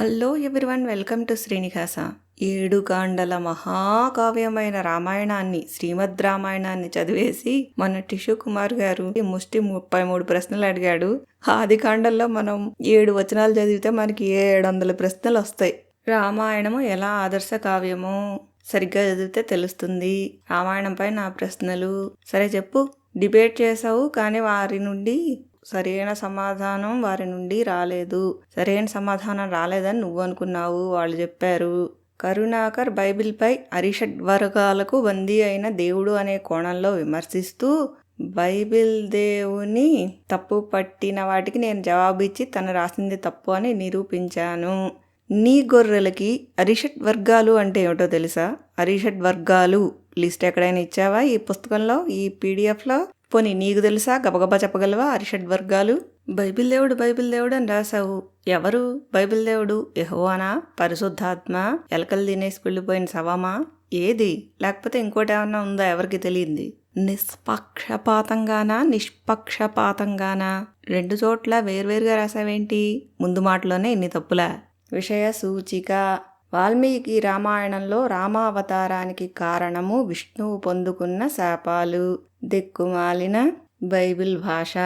Hello everyone welcome to Srinivasa. ఏడు కాండల మహాకావ్యమైన రామాయణాన్ని శ్రీమద్ రామాయణాన్ని చదివేసి మన టిషు కుమార్ గారు ముష్టి ముప్పై మూడు ప్రశ్నలు అడిగాడు. ఆది కాండల్లో మనం ఏడు వచనాలు చదివితే మనకి ఏడు వందల ప్రశ్నలు వస్తాయి. రామాయణము ఎలా ఆదర్శ కావ్యమో సరిగ్గా చదివితే తెలుస్తుంది. రామాయణంపై నా ప్రశ్నలు. సరే చెప్పు. డిబేట్ చేసావు కానీ వారి నుండి సరైన సమాధానం వారి నుండి రాలేదు. సరైన సమాధానం రాలేదని నువ్వు అనుకున్నావు. వాళ్ళు చెప్పారు. కరుణాకర్ బైబిల్పై అరిషడ్ వర్గాలకు బందీ అయిన దేవుడు అనే కోణంలో విమర్శిస్తూ బైబిల్ దేవుని తప్పు పట్టిన వాటికి నేను జవాబు ఇచ్చి తను రాసింది తప్పు అని నిరూపించాను. నీ గొర్రెలకి అరిషడ్ వర్గాలు అంటే ఏమిటో తెలుసా? అరిషడ్ వర్గాలు లిస్ట్ ఎక్కడైనా ఇచ్చావా ఈ పుస్తకంలో ఈ పీడిఎఫ్లో? పోనీ నీకు తెలుసా? గబగబా చెప్పగలవా? అరిషడ్ వర్గాలు? బైబిల్ దేవుడు బైబిల్ దేవుడు అని రాసావు ఎవరు? బైబిల్ దేవుడు యహోవానా? పరిశుద్ధాత్మ? ఎలకలు తినేసి వెళ్ళిపోయిన శవమా ఏది? లేకపోతే ఇంకోటి ఏమన్నా ఉందా? ఎవరికి తెలియంది? నిష్పక్షపాతంగానా? నిష్పక్షపాతంగానా? రెండు చోట్ల వేర్వేరుగా రాసావేంటి ముందు మాటలోనే ఇన్ని తప్పులా? విషయ సూచిక వాల్మీకి రామాయణంలో రామావతారానికి కారణము విష్ణువు పొందుకున్న శాపాలు. దిక్కుమాలిన బైబిల్ భాష.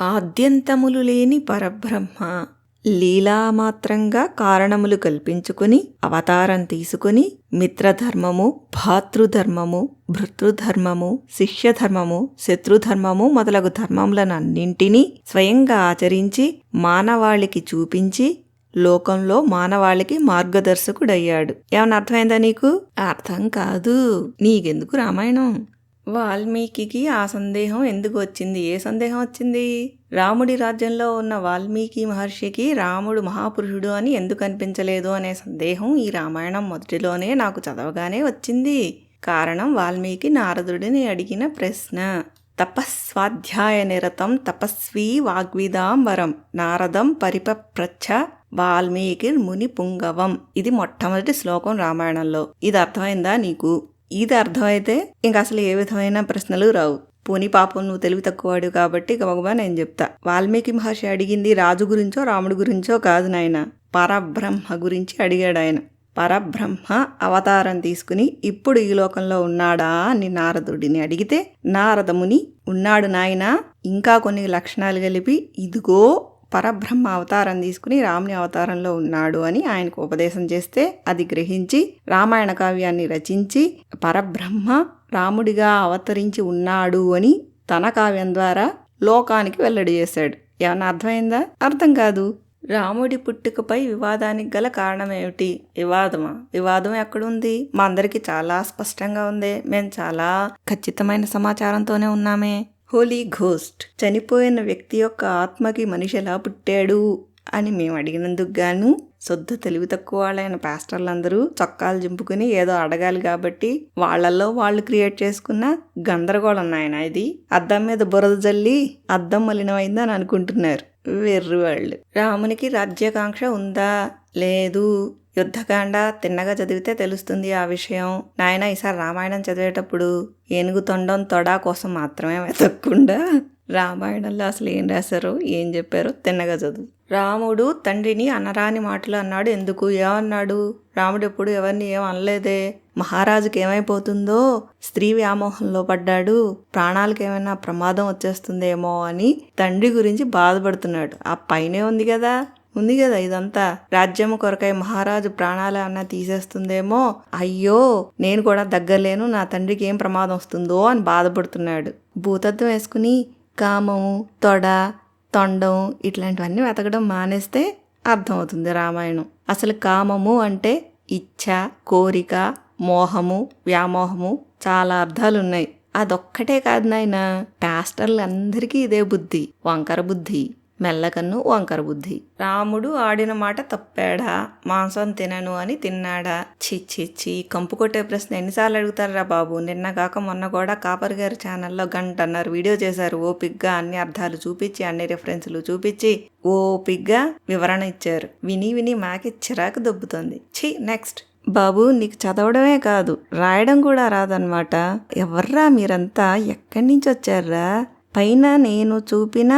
ఆద్యంతములు లేని పరబ్రహ్మ. లీలామాత్రంగా కారణములు కల్పించుకుని అవతారం తీసుకుని మిత్రధర్మము భాతృధర్మము భృతృధర్మము శిష్యధర్మము శత్రుధర్మము మొదలగు ధర్మములనన్నింటినీ స్వయంగా ఆచరించి మానవాళికి చూపించి లోకంలో మానవాళికి మార్గదర్శకుడయ్యాడు. ఏమన్నా అర్థమైందా నీకు? అర్థం కాదు. నీకెందుకు రామాయణం? వాల్మీకి ఆ సందేహం ఎందుకు వచ్చింది? ఏ సందేహం వచ్చింది? రాముడి రాజ్యంలో ఉన్న వాల్మీకి మహర్షికి రాముడు మహాపురుషుడు అని ఎందుకు అనిపించలేదు అనే సందేహం ఈ రామాయణం మొదటిలోనే నాకు చదవగానే వచ్చింది. కారణం వాల్మీకి నారదుడిని అడిగిన ప్రశ్న. తపస్వాధ్యాయ నిరతం తపస్వీ వాగ్విదాంబరం. నారదం పరిపప్రచ్ఛ వాల్మీకి ముని పుంగవం. ఇది మొట్టమొదటి శ్లోకం రామాయణంలో. ఇది అర్థమైందా నీకు? ఇది అర్థమైతే ఇంక అసలు ఏ విధమైన ప్రశ్నలు రావు. పోనీ పాపం నువ్వు తెలివి తక్కువవాడు కాబట్టి గబగబా నేను చెప్తా. వాల్మీకి మహర్షి అడిగింది రాజు గురించో రాముడి గురించో కాదు నాయన. పరబ్రహ్మ గురించి అడిగాడు ఆయన. పరబ్రహ్మ అవతారం తీసుకుని ఇప్పుడు ఈ లోకంలో ఉన్నాడా అని నారదుడిని అడిగితే నారదముని ఉన్నాడు నాయన ఇంకా కొన్ని లక్షణాలు కలిపి ఇదిగో పరబ్రహ్మ అవతారం తీసుకుని రాముని అవతారంలో ఉన్నాడు అని ఆయనకు ఉపదేశం చేస్తే అది గ్రహించి రామాయణ కావ్యాన్ని రచించి పరబ్రహ్మ రాముడిగా అవతరించి ఉన్నాడు అని తన కావ్యం ద్వారా లోకానికి వెల్లడి చేశాడు. ఏమన్నా అర్థమైందా? అర్థం కాదు. రాముడి పుట్టుకపై వివాదానికి గల కారణం ఏమిటి వివాదమా? వివాదం ఎక్కడుంది? మా అందరికీ చాలా స్పష్టంగా ఉంది. మేము చాలా ఖచ్చితమైన సమాచారంతోనే ఉన్నామే. హోలీ ఘోస్ట్ చనిపోయిన వ్యక్తి యొక్క ఆత్మకి మనిషి ఎలా పుట్టాడు అని మేము అడిగినందుకు గాను శుద్ధ తెలివి తక్కువ వాళ్ళైన పాస్టర్లందరూ చొక్కాలు చింపుకుని ఏదో అడగాలి కాబట్టి వాళ్ళల్లో వాళ్ళు క్రియేట్ చేసుకున్న గందరగోళం నాయన ఇది. అద్దం మీద బురద జల్లి అద్దం మలినమైందని అనుకుంటున్నారు. వెర్రి వాళ్ళు. రామునికి రాజ్యాకాంక్ష ఉందా? లేదు. యుద్ధకాండ తిన్నగా చదివితే తెలుస్తుంది ఆ విషయం. నాయన ఈసారి రామాయణం చదివేటప్పుడు ఏనుగు తొండం తొడా కోసం మాత్రమే వెతకకుండా రామాయణంలో అసలు ఏం రాశారో ఏం చెప్పారో తిన్నగా చదువు. రాముడు తండ్రిని అనరాని మాటలు అన్నాడు. ఎందుకు? ఏమన్నాడు రాముడు ఎప్పుడు ఎవరిని ఏం అనలేదే. మహారాజుకి ఏమైపోతుందో? స్త్రీ వ్యామోహంలో పడ్డాడు. ప్రాణాలకు ఏమైనా ప్రమాదం వచ్చేస్తుందేమో అని తండ్రి గురించి బాధపడుతున్నాడు. ఆ పైనే ఉంది కదా. ఉంది కదా ఇదంతా. రాజ్యము కొరకై మహారాజు ప్రాణాలు అన్న తీసేస్తుందేమో? అయ్యో నేను కూడా దగ్గరలేను నా తండ్రికి ఏం ప్రమాదం వస్తుందో అని బాధపడుతున్నాడు. భూతత్వం వేసుకుని కామం తొడ తొండం ఇట్లాంటివన్నీ వెతకడం మానేస్తే అర్థమవుతుంది రామాయణం. అసలు కామము అంటే ఇచ్ఛ కోరిక మోహము వ్యామోహము చాలా అర్థాలు ఉన్నాయి అదొక్కటే కాదు నాయన. పాస్టర్లందరికీ ఇదే బుద్ధి వంకర బుద్ధి. మెల్లకన్ను వంకర బుద్ధి. రాముడు ఆడిన మాట తప్పాడా? మాంసం తినను అని తిన్నాడా? చిచ్చిచ్చి కంపు కొట్టే ప్రశ్న ఎన్నిసార్లు అడుగుతారా బాబు? నిన్న కాక మొన్న కూడా కాపర్ గారి ఛానల్లో గంటన్నర వీడియో చేశారు. ఓపిగ్గా అన్ని అర్థాలు చూపించి అన్ని రెఫరెన్సులు చూపించి ఓపిగ్గా వివరణ ఇచ్చారు. విని విని మాకి చిరాకు దొబ్బుతుంది. ఛీ నెక్స్ట్. బాబు నీకు చదవడమే కాదు రాయడం కూడా రాదనమాట ఎవర్రా మీరంతా? ఎక్కడి నుంచి వచ్చారా పైన నేను చూపిన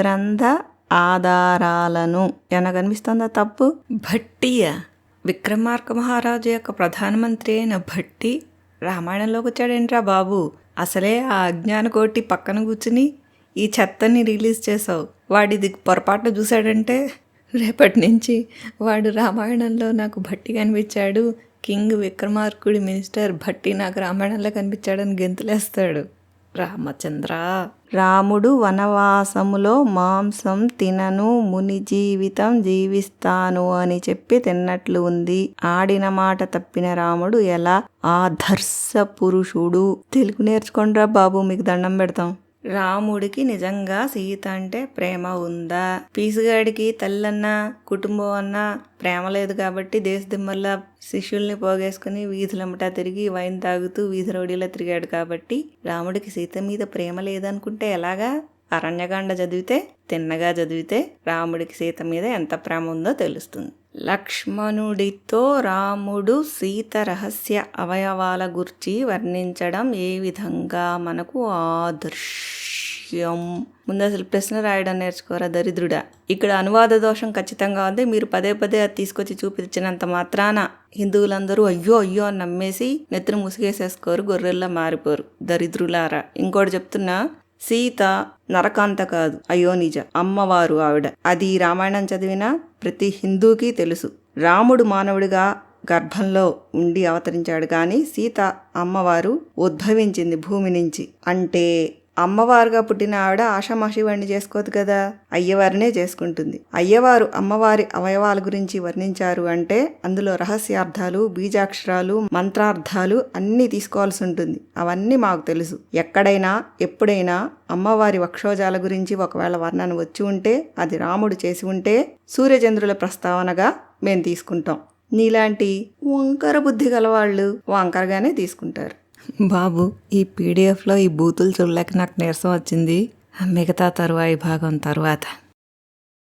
గ్రంథ ఆధారాలను ఏమన్నా కనిపిస్తుందా తప్పు? భట్టియా. విక్రమార్క మహారాజు యొక్క ప్రధానమంత్రి అయిన భట్టి రామాయణంలోకి వచ్చాడేంట్రా బాబు? అసలే ఆ అజ్ఞాన కోటి పక్కన కూర్చుని ఈ చెత్తని రిలీజ్ చేసావు వాడిది పొరపాటు చూశాడంటే రేపటి నుంచి వాడు రామాయణంలో నాకు భట్టి కనిపించాడు. కింగ్ విక్రమార్కుడి మినిస్టర్ భట్టి నాకు రామాయణంలో కనిపించాడని గెంతులేస్తాడు. రామచంద్ర. రాముడు వనవాసములో మాంసం తినను ముని జీవితం జీవిస్తాను అని చెప్పి తిన్నట్లు ఉంది. ఆడిన మాట తప్పిన రాముడు ఎలా? ఆదర్శ పురుషుడు. తెలుగు నేర్చుకోండిరా బాబు మీకు దండం పెడతాం. రాముడికి నిజంగా సీత అంటే ప్రేమ ఉందా? పీసుగాడికి తల్లన్నా కుటుంబం అన్నా ప్రేమ లేదు కాబట్టి దేశదిమ్మల్లా శిష్యుల్ని పోగేసుకుని వీధులమ్మటా తిరిగి వైన్ తాగుతూ వీధి రౌడీలో తిరిగాడు కాబట్టి రాముడికి సీత మీద ప్రేమ లేదనుకుంటే ఎలాగా? అరణ్యకాండ చదివితే తిన్నగా చదివితే రాముడికి సీత మీద ఎంత ప్రేమ ఉందో తెలుస్తుంది. లక్ష్మణుడితో రాముడు సీత రహస్య అవయవాల గురించి వర్ణించడం ఏ విధంగా మనకు ఆదర్శ్యం ముందు అసలు ప్రశ్న రాయడం నేర్చుకోరా దరిద్రుడా. ఇక్కడ అనువాద దోషం ఖచ్చితంగా ఉంది. మీరు పదే పదే అది తీసుకొచ్చి చూపించినంత మాత్రాన హిందువులందరూ అయ్యో అయ్యో అని నమ్మేసి నెత్తిన ముసుగేసేసుకోరు గొర్రెల్లా మారిపోరు. దరిద్రులారా. ఇంకోటి చెప్తున్నా సీత నరకాంత కాదు. అయ్యో నిజ అమ్మవారు ఆవిడ. అది రామాయణం చదివిన ప్రతి హిందూకి తెలుసు. రాముడు మానవుడిగా గర్భంలో ఉండి అవతరించాడు కానీ సీత అమ్మవారు ఉద్భవించింది భూమి నుంచి. అంటే అమ్మవారుగా పుట్టిన ఆవిడ ఆషామాషి వాడిని చేసుకోదు కదా? అయ్యవారినే చేసుకుంటుంది. అయ్యవారు అమ్మవారి అవయవాల గురించి వర్ణించారు అంటే అందులో రహస్యార్థాలు బీజాక్షరాలు మంత్రార్థాలు అన్నీ తీసుకోవాల్సి ఉంటుంది. అవన్నీ మాకు తెలుసు. ఎక్కడైనా ఎప్పుడైనా అమ్మవారి వక్షోజాల గురించి ఒకవేళ వర్ణన వచ్చి ఉంటే అది రాముడు చేసి ఉంటే సూర్యచంద్రుల ప్రస్తావనగా మేము తీసుకుంటాం. నీలాంటి వంకర బుద్ధి గలవాళ్ళు వంకరగానే తీసుకుంటారు. బాబు ఈ పీడిఎఫ్లో ఈ బూతులు చూడలేక నాకు నీరసం వచ్చింది. మిగతా తరువాయి భాగం తర్వాత.